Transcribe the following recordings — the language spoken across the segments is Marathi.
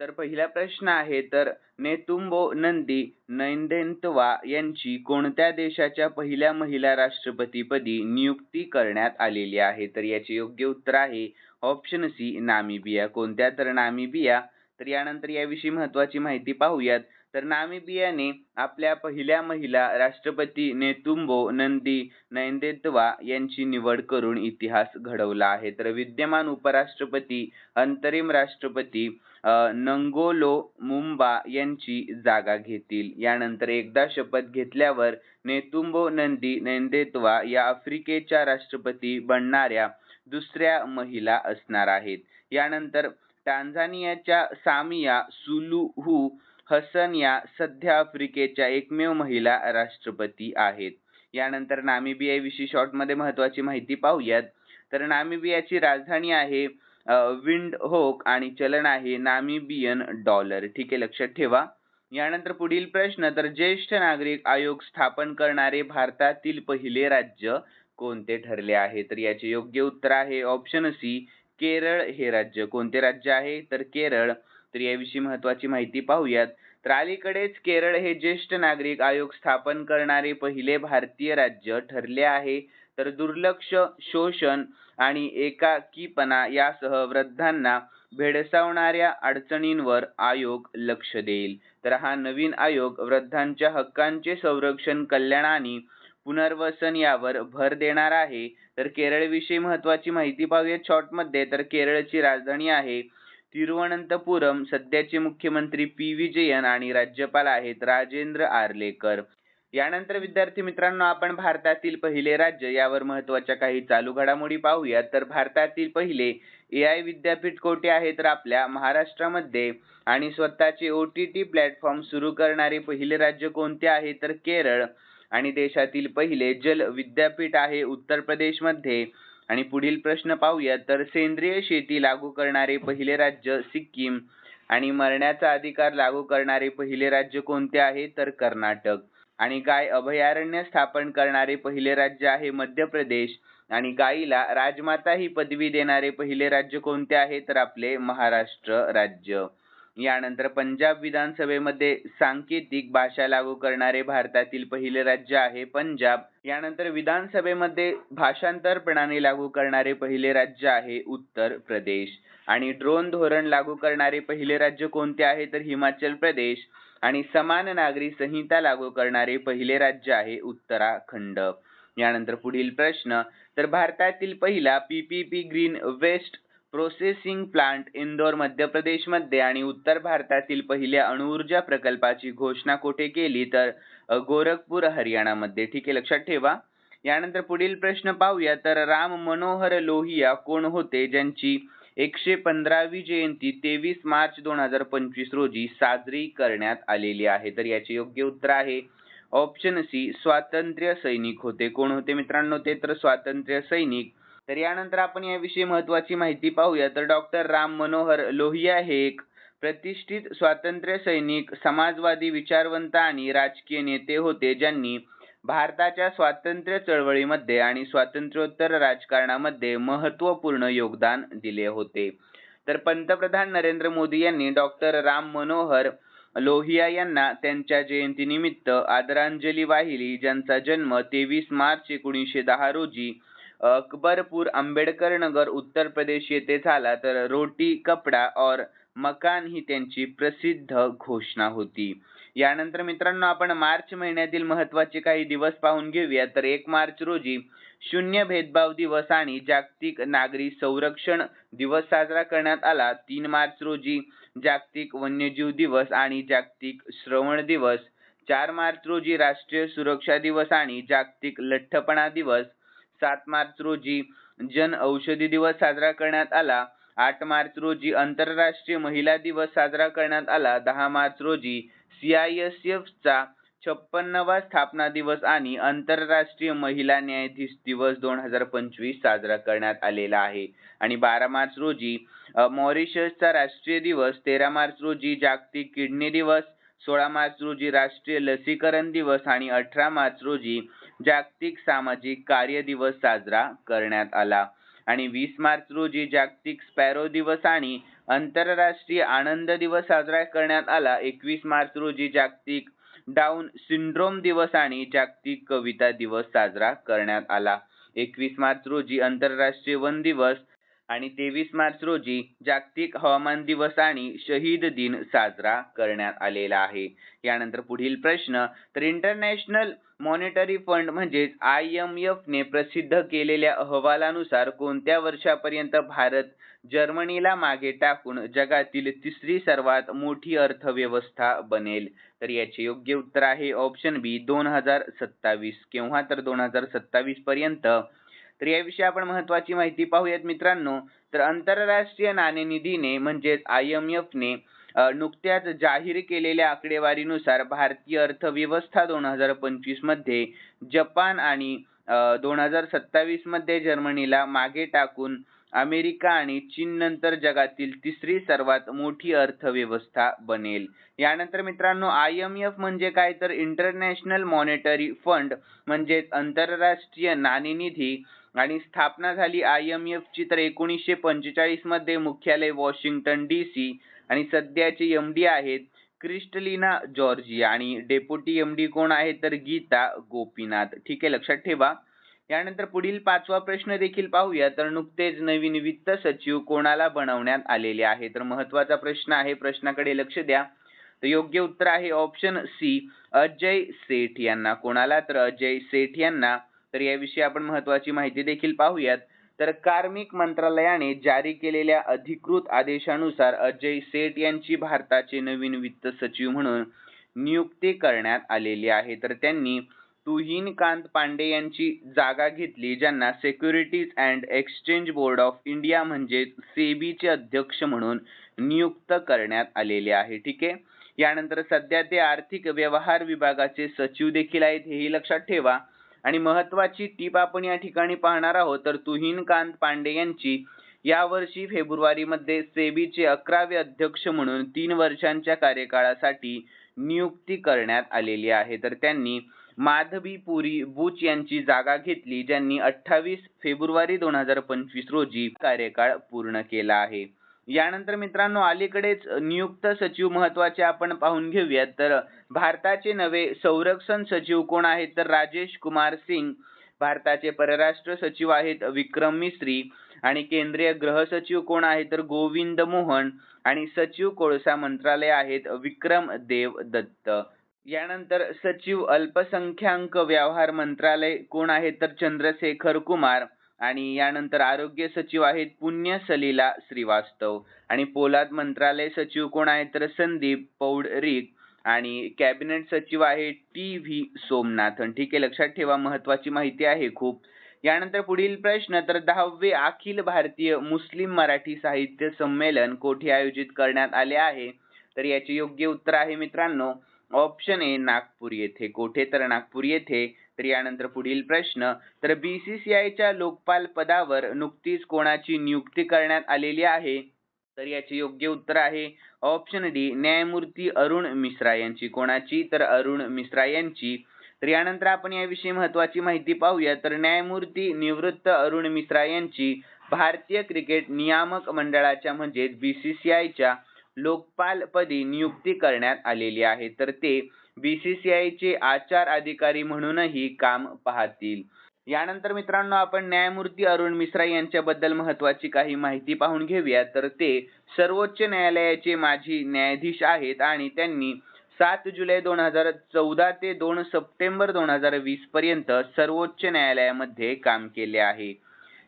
तर पहिला प्रश्न आहे तर नेतुंबो नंदी नैंदेंतवा यांची कोणत्या देशाच्या पहिल्या महिला राष्ट्रपतीपदी नियुक्ती करण्यात आलेली आहे? तर याचे योग्य उत्तर आहे ऑप्शन सी नामिबिया. कोणत्या? तर नामिबिया. तर यानंतर याविषयी महत्वाची माहिती पाहूयात. तर नामिबियाने आपल्या पहिल्या महिला राष्ट्रपती नेतुंबो नंदी नैंदेतवा यांची निवड करून इतिहास घडवला आहे. तर विद्यमान उपराष्ट्रपती अंतरिम राष्ट्रपती नंगोलो मुंबा यांची जागा घेतील. यानंतर एकदा शपथ घेतल्यावर नेतुंबो नंदी नैंदेतवा या आफ्रिकेच्या राष्ट्रपती बनणाऱ्या दुसऱ्या महिला असणार आहेत. यानंतर टांझानियाच्या सामिया सुलुहू हसन या सध्या आफ्रिकेच्या एकमेव महिला राष्ट्रपती आहेत. यानंतर नामिबियाविषयी शॉर्टमध्ये महत्वाची माहिती पाहूयात. तर नामिबियाची राजधानी आहे विंड होक आणि चलन आहे नामिबियन डॉलर. ठीक आहे लक्षात ठेवा. यानंतर पुढील प्रश्न तर ज्येष्ठ नागरिक आयोग स्थापन करणारे भारतातील पहिले राज्य कोणते ठरले आहे? तर याचे योग्य उत्तर आहे ऑप्शन सी केरळ हे राज्य. कोणते राज्य आहे? तर केरळ. तर याविषयी महत्वाची माहिती पाहूयात. तर अलीकडेच केरळ हे ज्येष्ठ नागरिक आयोग स्थापन करणारे पहिले भारतीय राज्य ठरले आहे. तर दुर्लक्ष शोषण आणि एकाकीपणा यासह वृद्धांना भेडसावणाऱ्या अडचणींवर आयोग लक्ष देईल. तर हा नवीन आयोग वृद्धांच्या हक्कांचे संरक्षण कल्याण आणि पुनर्वसन यावर भर देणार आहे. तर केरळविषयी महत्वाची माहिती पाहूया शॉर्टमध्ये. तर केरळची राजधानी आहे तिरुवनंतपुरम. सध्याचे मुख्यमंत्री पी. विजयन आणि राज्यपाल आहेत राजेंद्र आर्लेकर. यानंतर विद्यार्थी मित्रांनो आपण भारतातील पहिले राज्य यावर महत्त्वाच्या काही चालू घडामोडी पाहूया. तर भारतातील पहिले ए आय विद्यापीठ कोठे आहे? तर आपल्या महाराष्ट्रामध्ये. आणि स्वतःचे ओ टी टी प्लॅटफॉर्म सुरू करणारे पहिले राज्य कोणते आहे? तर केरळ. आणि देशातील पहिले जल विद्यापीठ आहे उत्तर प्रदेशमध्ये. आणि पुढील प्रश्न पाहूया. तर सेंद्रिय शेती लागू करणारे पहिले राज्य सिक्कीम. आणि मरण्याचा अधिकार लागू करणारे पहिले राज्य कोणते आहे? तर कर्नाटक. आणि गाय अभयारण्य स्थापन करणारे पहिले राज्य आहे मध्य प्रदेश. आणि गायीला राजमाता ही पदवी देणारे पहिले राज्य कोणते आहे? तर आपले महाराष्ट्र राज्य. यानंतर पंजाब विधानसभेमध्ये सांकेतिक भाषा लागू करणारे भारतातील पहिले राज्य आहे पंजाब. यानंतर विधानसभेमध्ये भाषांतर प्रणाली लागू करणारे पहिले राज्य आहे उत्तर प्रदेश. आणि ड्रोन धोरण लागू करणारे पहिले राज्य कोणते आहे? तर हिमाचल प्रदेश. आणि समान नागरी संहिता लागू करणारे पहिले राज्य आहे उत्तराखंड. यानंतर पुढील प्रश्न तर भारतातील पहिला PPP green waste processing plant Indore Madhya प्रदेशमध्ये आणि उत्तर भारतातील पहिल्या अणुऊर्जा प्रकल्पाची घोषणा कुठे केली तर गोरखपूर हरियाणामध्ये. ठीक आहे लक्षात ठेवा. यानंतर पुढील प्रश्न पाहूया तर राम मनोहर लोहिया कोण होते? ज्यांची एकशे पंधरावी जयंती तेवीस मार्च दोन हजार पंचवीस रोजी साजरी करण्यात आलेली आहे. तर याचे योग्य उत्तर आहे. ऑप्शन सी स्वातंत्र्य सैनिक होते. कोण होते मित्रांनो? ते तर स्वातंत्र्य सैनिक. तर यानंतर आपण याविषयी महत्वाची माहिती पाहूया. तर डॉक्टर राम मनोहर लोहिया हे एक प्रतिष्ठित स्वातंत्र्य सैनिक समाजवादी विचारवंत आणि राजकीय नेते होते ज्यांनी भारताच्या स्वातंत्र्य चळवळीमध्ये आणि स्वातंत्र्योत्तर राजकारणामध्ये महत्त्वपूर्ण योगदान दिले होते. तर पंतप्रधान नरेंद्र मोदी यांनी डॉक्टर राम मनोहर लोहिया यांना त्यांच्या जयंतीनिमित्त आदरांजली वाहिली ज्यांचा जन्म तेवीस मार्च एकोणीसशे दहा रोजी अकबरपूर आंबेडकर नगर उत्तर प्रदेश येथे झाला. तर रोटी कपडा और मकान ही त्यांची प्रसिद्ध घोषणा होती. यानंतर मित्रांनो आपण मार्च महिन्यातील महत्त्वाचे काही दिवस पाहून घेऊया. तर एक मार्च रोजी शून्य भेदभाव दिवस आणि जागतिक नागरी संरक्षण दिवस साजरा करण्यात आला. तीन मार्च रोजी जागतिक वन्यजीव दिवस आणि जागतिक श्रवण दिवस. चार मार्च रोजी राष्ट्रीय सुरक्षा दिवस आणि जागतिक लठ्ठपणा दिवस. सात मार्च रोजी जन औषधी दिवस साजरा करण्यात आला. आठ मार्च रोजी आंतरराष्ट्रीय महिला दिवस साजरा करण्यात आला. दहा मार्च रोजी सी आय एस एफचा छप्पन्नवा स्थापना दिवस आणि आंतरराष्ट्रीय महिला न्यायाधीश दिवस दोन हजार पंचवीस साजरा करण्यात आलेला आहे. आणि बारा मार्च रोजी मॉरिशसचा राष्ट्रीय दिवस तेरा मार्च रोजी जागतिक किडनी दिवस सोळा मार्च रोजी राष्ट्रीय लसीकरण दिवस आणि अठरा मार्च रोजी जागतिक सामाजिक कार्य दिवस साजरा करण्यात आला. आणि वीस मार्च रोजी जागतिक स्पॅरो दिवस आणि आंतरराष्ट्रीय आनंद दिवस साजरा करण्यात आला. एकवीस मार्च रोजी जागतिक डाऊन सिंड्रोम दिवस आणि जागतिक कविता दिवस साजरा करण्यात आला. एकवीस मार्च रोजी आंतरराष्ट्रीय वन दिवस आणि तेवीस मार्च रोजी जागतिक हवामान दिवस आणि शहीद दिन साजरा करण्यात आलेला आहे. यानंतर पुढील प्रश्न तर इंटरनॅशनल मॉनिटरी फंड म्हणजेच आय एम एफ ने प्रसिद्ध केलेल्या अहवालानुसार कोणत्या वर्षापर्यंत भारत जर्मनीला मागे टाकून जगातील तिसरी सर्वात मोठी अर्थव्यवस्था बनेल? तर याचे योग्य उत्तर आहे ऑप्शन बी दोन हजार सत्तावीस. केव्हा तर दोन हजार सत्तावीस पर्यंत तर याविषयी आपण महत्वाची माहिती पाहूयात मित्रांनो. तर आंतरराष्ट्रीय नाणेनिधीने म्हणजेच आय एम एफने नुकत्याच जाहीर केलेल्या आकडेवारीनुसार भारतीय अर्थव्यवस्था दोन हजार पंचवीसमध्ये जपान आणि दोन हजार सत्तावीसमध्ये जर्मनीला मागे टाकून अमेरिका आणि चीन नंतर जगातील तिसरी सर्वात मोठी अर्थव्यवस्था बनेल. यानंतर मित्रांनो आय एम एफ म्हणजे काय? तर इंटरनॅशनल मॉनिटरी फंड म्हणजेच आंतरराष्ट्रीय नाणेनिधी आणि स्थापना झाली आय एम एफ ची तर एकोणीसशे पंचेचाळीसमध्ये मुख्यालय वॉशिंग्टन डी सी आणि सध्याचे एम डी आहेत क्रिस्टलिना जॉर्जिया. आणि डेप्युटी एम डी कोण आहे तर गीता गोपीनाथ. ठीक आहे लक्षात ठेवा. यानंतर पुढील पाचवा प्रश्न देखील पाहूया. तर नुकतेच नवीन वित्त सचिव कोणाला बनवण्यात आलेले आहे? तर महत्त्वाचा प्रश्न आहे प्रश्नाकडे लक्ष द्या. तर योग्य उत्तर आहे ऑप्शन सी अजय सेठ यांना. कोणाला? तर अजय सेठ यांना. तर याविषयी आपण महत्वाची माहिती देखील पाहूयात. तर कार्मिक मंत्रालयाने जारी केलेल्या अधिकृत आदेशानुसार अजय सेठ यांची भारताचे नवीन वित्त सचिव म्हणून नियुक्ती करण्यात आलेली आहे. तर त्यांनी तुहिनकांत पांडे यांची जागा घेतली ज्यांना securities and exchange board of India म्हणजे सेबीचे अध्यक्ष म्हणून नियुक्त करण्यात आलेले आहे. ठीक आहे? यानंतर सध्या ते आर्थिक व्यवहार विभागाचे सचिव देखील आहेत हेही लक्षात ठेवा. आणि महत्वाची टीप आपण या ठिकाणी पाहणार आहोत. तर तुहिनकांत पांडे यांची यावर्षी फेब्रुवारीमध्ये सेबीचे अकरावे अध्यक्ष म्हणून तीन वर्षांच्या कार्यकाळासाठी नियुक्ती करण्यात आलेली आहे. तर त्यांनी माधवी पुरी बुच यांची जागा घेतली ज्यांनी अठ्ठावीस फेब्रुवारी दोन हजार पंचवीस रोजी कार्यकाळ पूर्ण केला आहे. यानंतर मित्रांनो अलीकडेच नियुक्त सचिव महत्त्वाचे आपण पाहून घेऊयात. तर भारताचे नवे संरक्षण सचिव कोण आहेत? तर राजेश कुमार सिंग भारताचे परराष्ट्र सचिव आहेत विक्रम मिस्त्री आणि केंद्रीय गृह सचिव कोण आहेत? तर गोविंद मोहन आणि सचिव कोळसा मंत्रालय आहेत विक्रम देव दत्त. यानंतर सचिव अल्पसंख्याक व्यवहार मंत्रालय कोण आहेत? तर चंद्रशेखर कुमार आणि यानंतर आरोग्य सचिव आहेत पुण्य सलीला श्रीवास्तव. आणि पोलाद मंत्रालय सचिव कोण आहेत तर संदीप पौडरिक. आणि कॅबिनेट सचिव आहे टी व्ही सोमनाथन. ठीक आहे लक्षात ठेवा महत्वाची माहिती आहे खूप. यानंतर पुढील प्रश्न तर दहावे अखिल भारतीय मुस्लिम मराठी साहित्य संमेलन कोठे आयोजित करण्यात आले आहे? तर याचे योग्य उत्तर आहे मित्रांनो ऑप्शन ए नागपूर येथे. कोठे तर नागपूर येथे. तर यानंतर पुढील प्रश्न तर बीसीसीआयच्या लोकपाल पदावर नुकतीच कोणाची नियुक्ती करण्यात आलेली आहे? तर याचे योग्य उत्तर आहे ऑप्शन डी न्यायमूर्ती अरुण मिश्रा यांची. कोणाची? तर अरुण मिश्रा यांची. तर यानंतर आपण याविषयी महत्वाची माहिती पाहूया. तर न्यायमूर्ती निवृत्त अरुण मिश्रा यांची भारतीय क्रिकेट नियामक मंडळाच्या म्हणजेच बीसीसीआयच्या लोकपालपदी नियुक्ती करण्यात आलेली आहे. तर ते बीसीसीआय चे आचार अधिकारी म्हणूनही काम पाहतील. यानंतर मित्रांनो आपण न्यायमूर्ती अरुण मिश्रा यांच्याबद्दल महत्वाची काही माहिती पाहून घेऊया. तर ते सर्वोच्च न्यायालयाचे माजी न्यायाधीश आहेत आणि त्यांनी सात जुलै दोन हजार चौदा ते दोन सप्टेंबर दोन हजार वीस पर्यंत सर्वोच्च न्यायालयामध्ये काम केले आहे.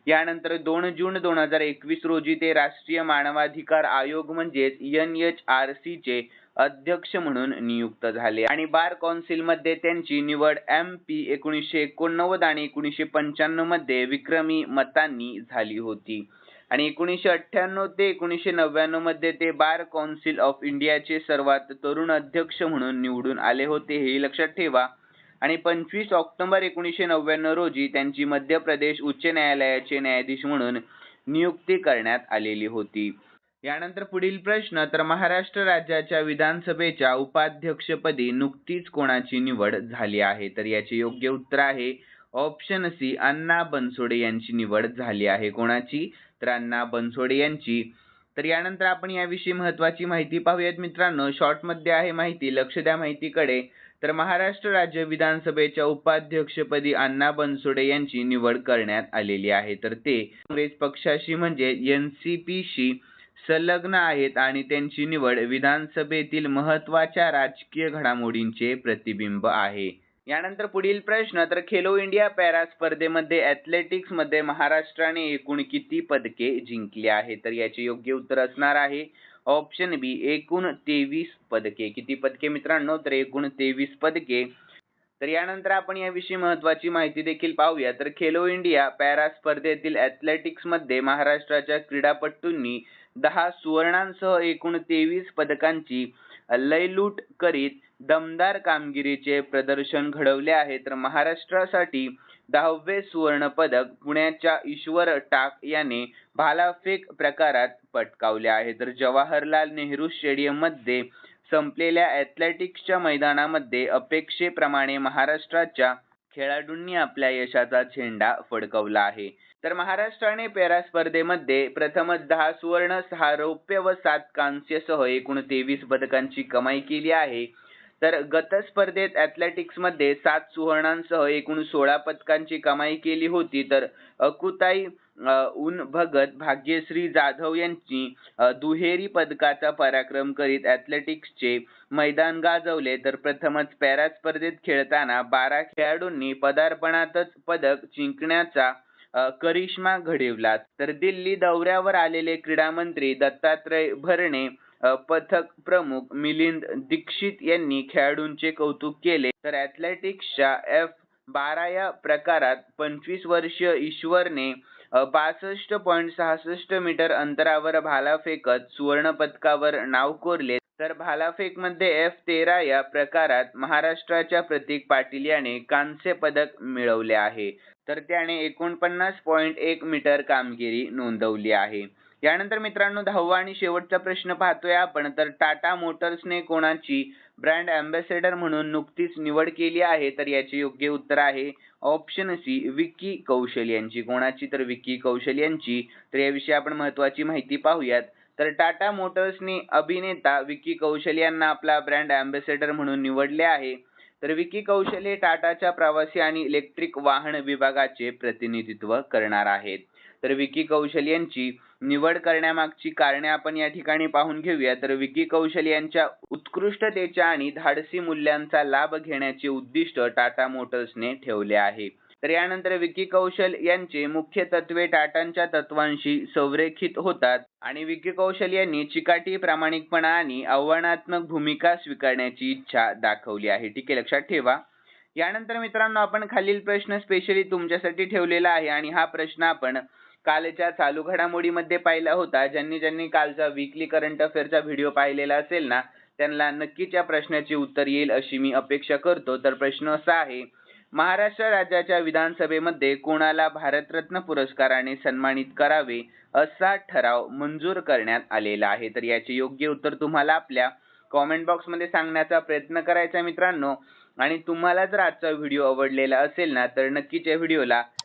यानंतर दोन जून दोन हजार एकवीस रोजी ते राष्ट्रीय मानवाधिकार आयोग म्हणजेच एन एच आर सी चे अध्यक्ष म्हणून नियुक्त झाले. आणि बार कौन्सिलमध्ये त्यांची निवड एम पी एकोणीसशे एकोणनव्वद आणि एकोणीसशे पंच्याण्णवमध्ये विक्रमी मतांनी झाली होती. आणि एकोणीसशे अठ्ठ्याण्णव ते एकोणीसशे नव्याण्णवमध्ये ते बार कौन्सिल ऑफ इंडियाचे सर्वात तरुण अध्यक्ष म्हणून निवडून आले होते हे लक्षात ठेवा. आणि पंचवीस ऑक्टोबर एकोणीसशे नव्याण्णव रोजी त्यांची मध्य प्रदेश उच्च न्यायालयाचे न्यायाधीश म्हणून नियुक्ती करण्यात आलेली होती. यानंतर पुढील प्रश्न तर महाराष्ट्र राज्याच्या विधानसभेच्या उपाध्यक्षपदी नुकतीच कोणाची निवड झाली आहे? तर याचे योग्य उत्तर आहे ऑप्शन सी अण्णा बनसोडे यांची निवड झाली आहे. कोणाची? तर अण्णा बनसोडे यांची. तर यानंतर आपण याविषयी महत्वाची माहिती पाहूयात मित्रांनो. शॉर्टमध्ये आहे माहिती लक्ष द्या माहितीकडे. तर महाराष्ट्र राज्य विधानसभेच्या उपाध्यक्षपदी अण्णा बनसोडे यांची निवड करण्यात आलेली आहे. तर ते काँग्रेस पक्षाशी म्हणजे एन सी पीशी संलग्न आहेत आणि त्यांची निवड विधानसभेतील महत्त्वाच्या राजकीय घडामोडींचे प्रतिबिंब आहे. यानंतर पुढील प्रश्न तर खेलो इंडिया पॅरा स्पर्धेमध्ये ॲथलेटिक्समध्ये महाराष्ट्राने एकूण किती पदके जिंकली आहे तर याचे योग्य उत्तर असणार आहे. ऑप्शन बी एकूण तेवीस पदके. किती पदके मित्रांनो? तर एकूण तेवीस पदके. तर यानंतर आपण याविषयी महत्वाची माहिती देखील पाहूया. तर खेलो इंडिया पॅरा स्पर्धेतील ॲथलेटिक्समध्ये महाराष्ट्राच्या क्रीडापटूंनी दहा सुवर्णांसह एकूण तेवीस पदकांची लयलूट करीत दमदार कामगिरीचे प्रदर्शन घडवले आहे. तर महाराष्ट्रासाठी दहावे सुवर्ण पदक पुण्याच्या ईश्वर टाक याने भालाफेक प्रकारात पटकावले आहे. तर जवाहरलाल नेहरू स्टेडियममध्ये संपलेल्या ॲथलेटिक्सच्या मैदानामध्ये अपेक्षेप्रमाणे महाराष्ट्राच्या खेळाडूंनी आपल्या यशाचा झेंडा फडकवला आहे. तर महाराष्ट्राने पेरा स्पर्धेमध्ये प्रथमच दहा सुवर्ण सहा रौप्य व सात कांस्यसह एकूण तेवीस पदकांची कमाई केली आहे. तर गत स्पर्धेत ॲथलेटिक्समध्ये सात सुवर्णांसह एकूण सोळा पदकांची कमाई केली होती. तर अकुताई उन भगत भाग्यश्री जाधव यांची दुहेरी पदकाचा पराक्रम करीत ॲथलेटिक्सचे मैदान गाजवले तर प्रथमच पॅरा स्पर्धेत खेळताना बारा खेळाडूंनी पदार्पणातच पदक जिंकण्याचा करिश्मा घडविला. तर दिल्ली दौऱ्यावर आलेले क्रीडा मंत्री दत्तात्रय भरणे पथक प्रमुख मिलिंद दीक्षित यांनी खेळाडूंचे कौतुक केले. तर ॲथलेटिक्सच्या एफ बारा या प्रकारात पंचवीस वर्षीय ईश्वरने बासष्ट पॉईंट सहासष्ट मीटर अंतरावर भाला फेकत सुवर्ण पदकावर नाव कोरले तर भालाफेकमध्ये एफ तेरा या प्रकारात महाराष्ट्राच्या प्रतीक पाटील याने कांस्य पदक मिळवले आहे. तर त्याने एकोणपन्नास पॉईंट एक मीटर कामगिरी नोंदवली आहे. यानंतर मित्रांनो दहावा आणि शेवटचा प्रश्न पाहतोय आपण. तर टाटा मोटर्सने कोणाची ब्रँड अँबॅसेडर म्हणून नुकतीच निवड केली आहे तर याचे योग्य उत्तर आहे ऑप्शन सी विक्की कौशल यांची. कोणाची तर विक्की कौशल यांची. तर याविषयी आपण महत्वाची माहिती पाहूयात. तर टाटा मोटर्सने अभिनेता विक्की कौशल यांना आपला ब्रँड अँबॅसेडर म्हणून निवडले आहे. तर विकी कौशल हे टाटाच्या प्रवासी आणि इलेक्ट्रिक वाहन विभागाचे प्रतिनिधित्व करणार आहेत. तर विकी कौशल यांची निवड करण्यामागची कारणे आपण या ठिकाणी पाहून घेऊया. तर विकी कौशल यांच्या उत्कृष्टतेच्या आणि धाडसी मूल्यांचा लाभ घेण्याचे उद्दिष्ट टाटा मोटर्सने ठेवले आहे. तर यानंतर विकी कौशल यांचे मुख्य तत्वे टाटांच्या तत्वांशी संरेखित होतात आणि विकी कौशल यांनी चिकाटी प्रामाणिकपणा आणि आव्हानात्मक भूमिका स्वीकारण्याची इच्छा दाखवली आहे. ठीक आहे लक्षात ठेवा. यानंतर मित्रांनो आपण खालील प्रश्न स्पेशली तुमच्यासाठी ठेवलेला आहे आणि हा प्रश्न आपण कालच्या चालू घडामोडीमध्ये पाहिला होता. ज्यांनी ज्यांनी कालचा वीकली करंट अफेअरचा व्हिडिओ पाहिलेला असेल ना त्यांना नक्कीच या प्रश्नाचे उत्तर येईल अशी मी अपेक्षा करतो. तर प्रश्न असा आहे महाराष्ट्र राज्याच्या विधानसभेमध्ये कोणाला भारतरत्न पुरस्काराने सन्मानित करावे असा ठराव मंजूर करण्यात आलेला आहे? तर याचे योग्य उत्तर तुम्हाला आपल्या कॉमेंट बॉक्समध्ये सांगण्याचा प्रयत्न करायचा मित्रांनो. आणि तुम्हाला जर आजचा व्हिडिओ आवडलेला असेल ना तर नक्कीच या व्हिडिओला